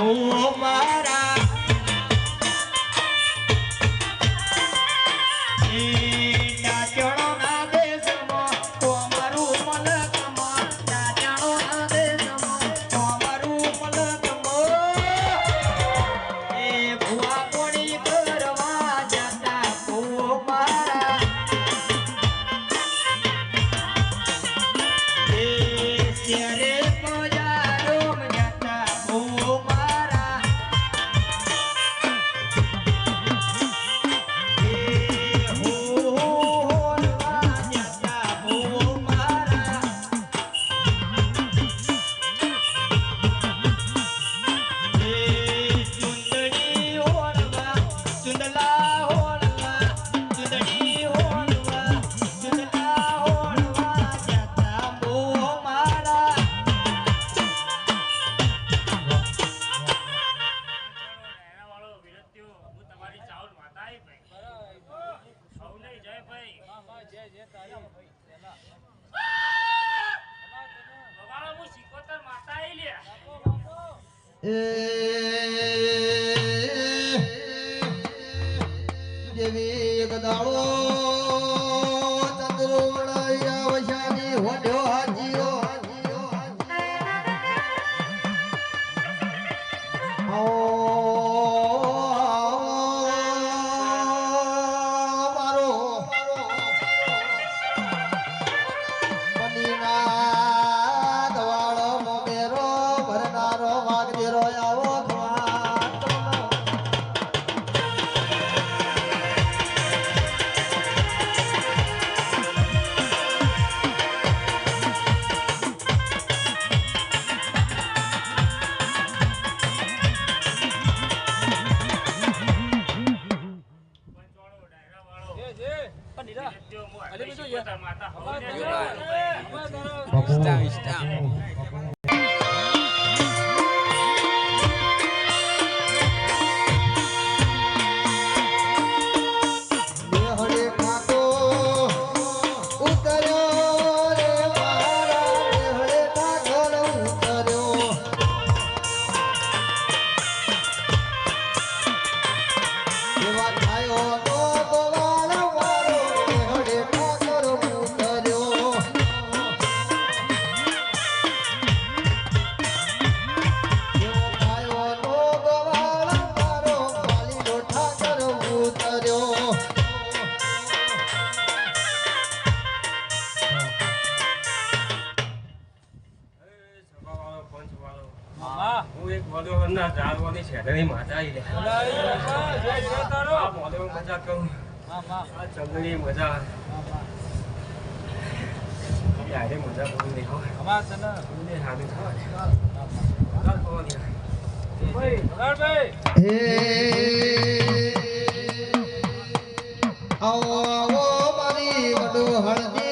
Oh. લઈ લે એ મજા કરું ચંદની મજા હળદી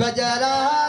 बजरा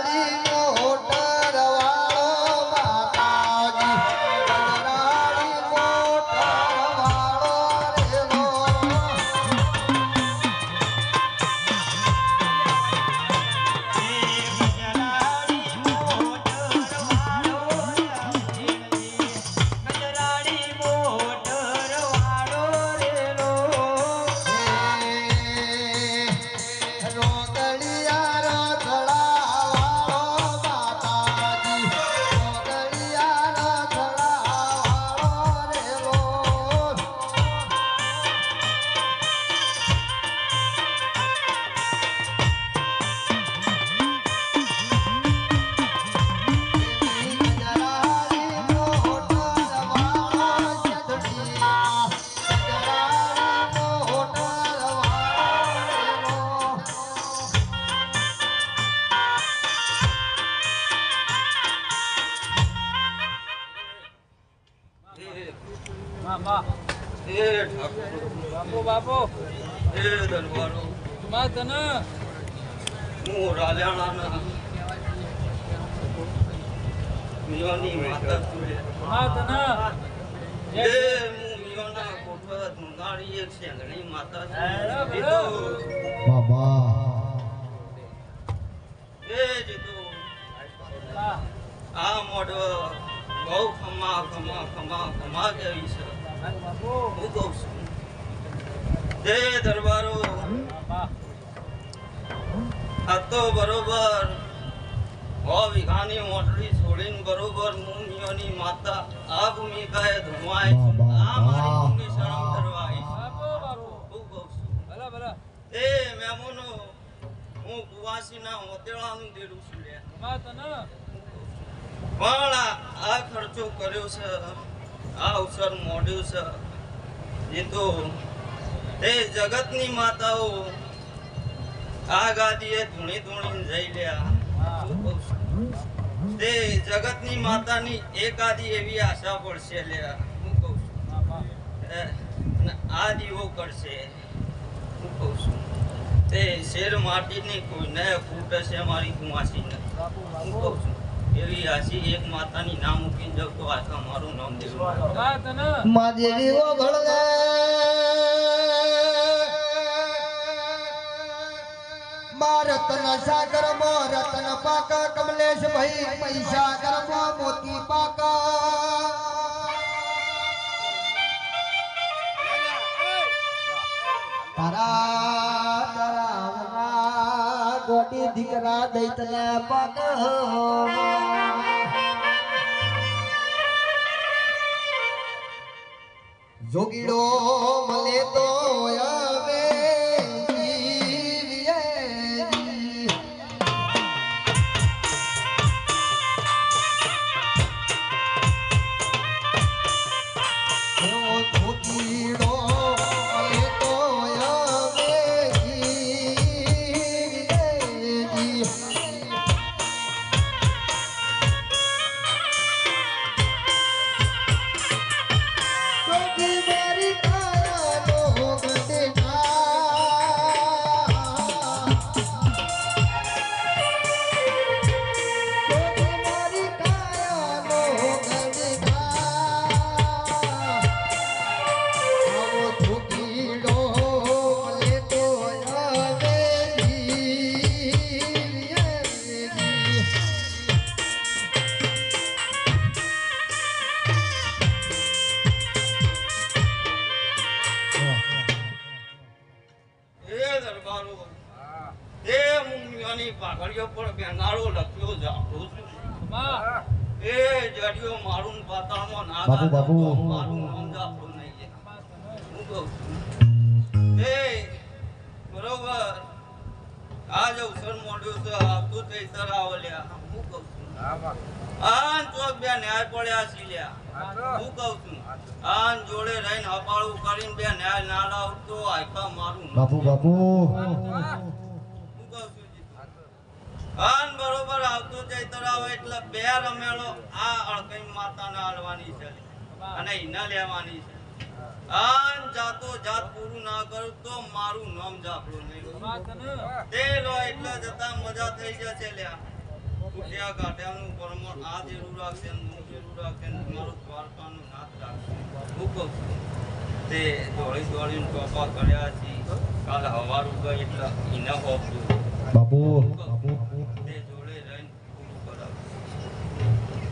માં તને? હું રાજાણાના. મિયોની માતા છું માં તને? એ હું મિયોના કોઠા ધુંગાડી એક શેંગણી માતા છું. બાબા. એ જીતુ. આ મોઢ બહુ ખમા ખમા ખમા ખમા કેવી છે? હું કહું છું. જય દરબારો. આ તો બરોબર. હો વીઘાની છોડીને બરોબર મુનિયોની માતા આ ભૂમિકાએ ધુમાય. છે. આ મારી ભૂમિ શરમ. બાપુ બાપુ હું કહું છું. ભલા ભલા. એ મહેમાનો હું કુવાસીના હોતેડાનું દેડું છું લે. પણ આ ખર્ચો કર્યો છે. આ અવસર મોડ્યું છે. એ તો એ જગતની માતાઓ આ ગાદીએ ધૂણી ધૂણી જઈ લ્યા છું? તે જગતની માતાની એક આદિ એવી આશા પડશે લ્યા હું કહું છું. આ દીવો કરશે. હું કહું છું. તે શેર માટીની કોઈને ફૂટ હશે મારી કુમાસીને હું કહું છું. એવી આશી એક માતાની નામ મૂકીને જાઉં તો આખા મારું નામ દેવું. માં દેવી ઓ ભળવે. માં રતન સાગર મો રતન પાક, કમલેશ ભાઈ, પૈસા કરમો મોતી પાક. તારા તારા ગોટી દીકરા દૈતને પાક. જોગીડો બેનારો લખ્યો જાણું છું એ જડિયો મારું પાતાળમાં ના બાપુ, બાપુ. તો મારું નામ જાતો નહીં લે. માં તને હું કહું છું. એ બરોબર. આજ અવસર મળ્યો તો આવતું તે તર હું કહું છું. આન ચોક બે ન્યાય પડ્યા છે લ્યા. હું કહું છું. આન જોડે રહીને હપાળું કરીને બે ન્યાય ના લાવતો આખા મારું બાપુ બાપુ. આન બરોબર આવતો ચૈતર આવે એટલે બે રમેલો આ અળકઈ માતાને આલવાની છે. અને ઈના લેવાની છે. આન જાતો જાત પૂરું ના કરું તો મારું નામ જાપડું નહીં. તે લો એટલે જતા મજા થઈ જશે લ્યા. ઉઠ્યા કાઢ્યાનું પરમણ આ જેરું રાખશે હું જેરું રાખશે મારું દ્વારકાનું નાથ રાખશે. હું કહું તે દોડી દોડીને ટોપા કર્યા છે કાલ હવાર ઉગા એટલે ઈના હોપતું બાપુ તે જોડે રહીને પૂરું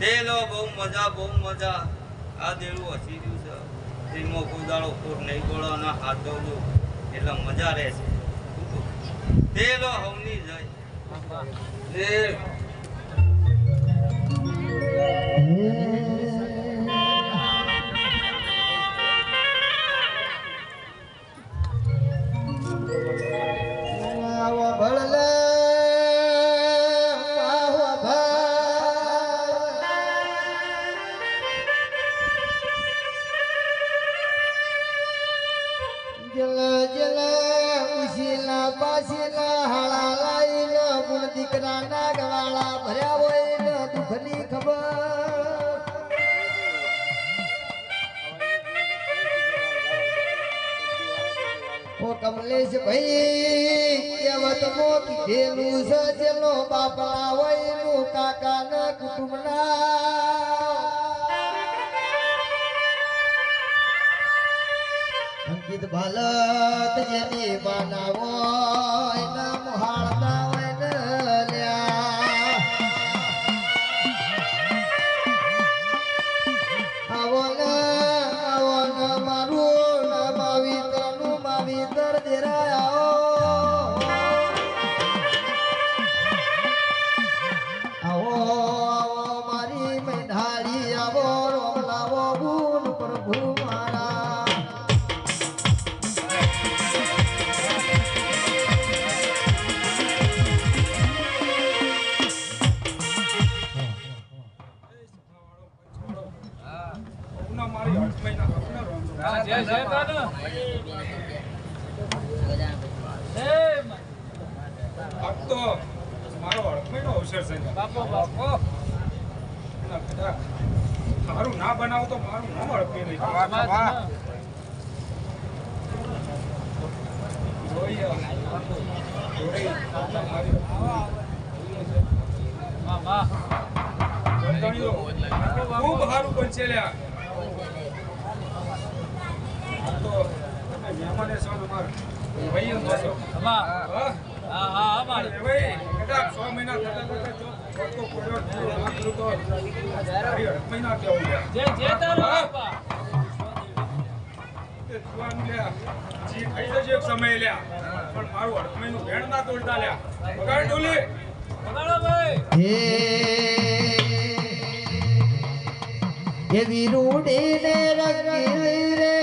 કરાવશે તે લો બહુ મજા બહુ મજા. આ દેડું હસી રહ્યું છે. તેમાં કુદાળો દાડો ખોટ નહીં ગોળો અને હાથ દઉં એટલે મજા રહેશે. તે લો હવની જાય. કમલેશ ભાઈ કહેવતમાં કીધેલું છે જેલો બાપલા હોયનું કાકા ના કુટુંબ અંકિત ભાલત જેની બાના હોય ના મોહાળતા મારું ના બનાવો તો મારું ન હળપી રહી ખૂબ સારું લ્યા. તો હા. હા હા ભાઈ કદાચ સો મહિના થતા થતા સમય લ્યા પણ મારું હડકમી નું ના તોડતા લ્યા બગાડ ડોલી એવી રૂડી ને રંગીલી રે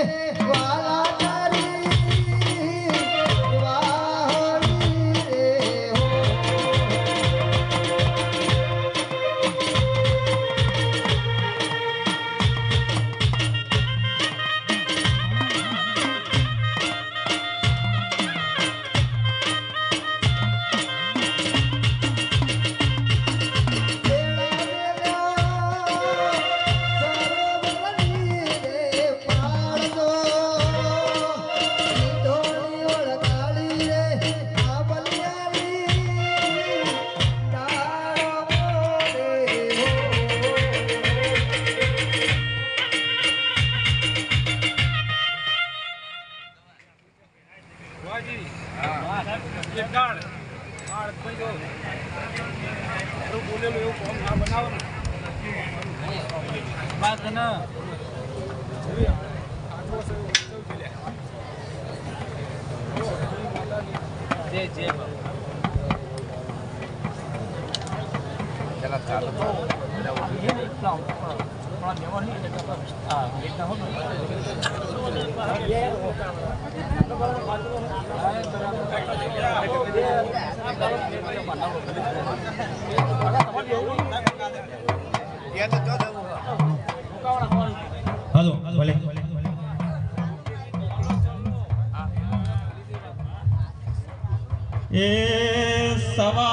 પેલા ચાલો તો હલો ભલે ए सवा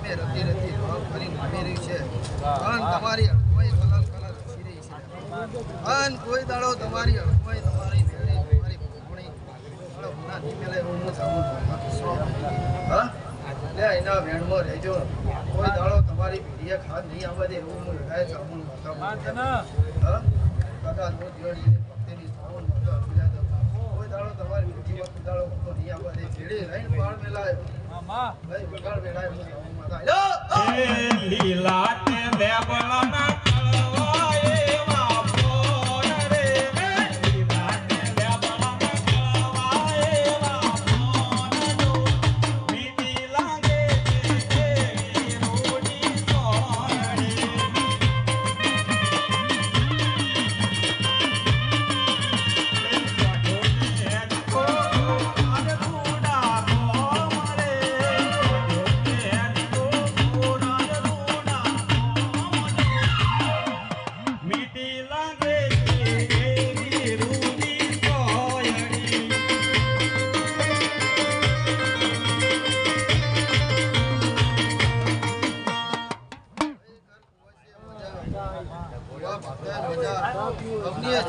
તમે રતી રતી રોગ કરીને આવી રહી છે. પણ તમારી અડકવાઈ કલર કલર ઘસી રહી છે. અન કોઈ દાડો તમારી અડકવાઈ તમારી ભેળી તમારી ભૂણી ગુના નહીં મેળે હું હું જાઉં હા? એટલે એના વેણમાં રહેજો. કોઈ દાડો તમારી ભેળીએ ખાદ નહીં આવવા દે એવું હું લડાય જાઉં હા કદાચ હું? દિવડી ભક્તિની સાવન કોઈ દાડો તમારી ભેળીમાં કોઈ દાડો નહીં આવવા દે ભેળી લઈને બાળ મેલાય ભાઈ બગાડ મેલાય લીલા તે લેબડાના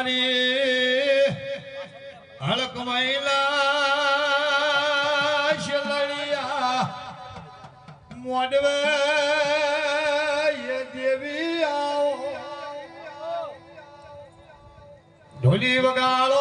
મારી હળક મહિલા લડિયા મોડવે દેવી આવો. ઢોલી વગાડો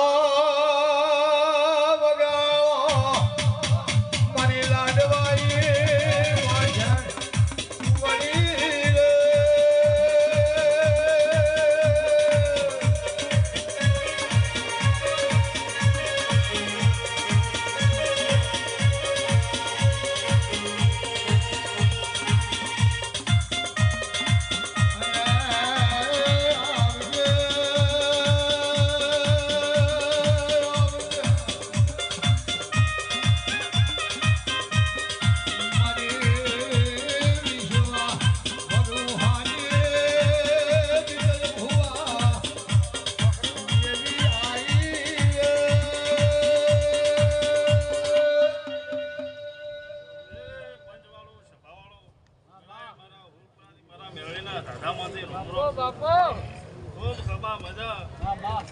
ખૂબ ખબા મજા. માં માં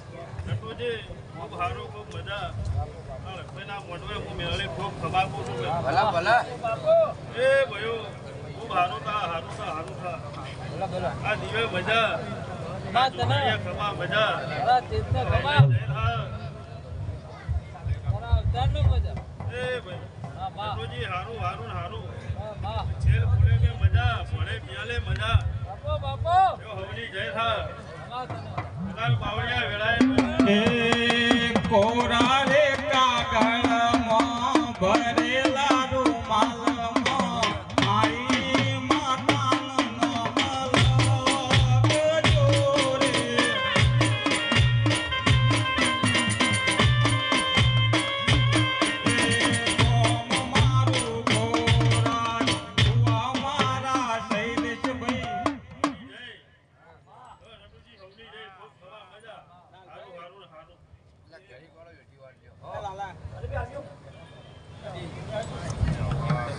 નટુજી ખૂબ સારું ખૂબ મજા. લક્ષ્મીના મોઢવે હું મેળવી ખૂબ ખબાકું છું. ભલા ભલા. એ ભયો ખૂબ સારું થા સારું થા સારું થા. ભલા ભલા. આ દીવે મજા. ખમા મજા. એ ભાઈ હારું હારું હારું હા, માં છેલ ફૂલે કે મજા ભણે પિયાલે મજા. બાપો બાપો. જો હવની જય થા. તને બાવળિયા વેળાએ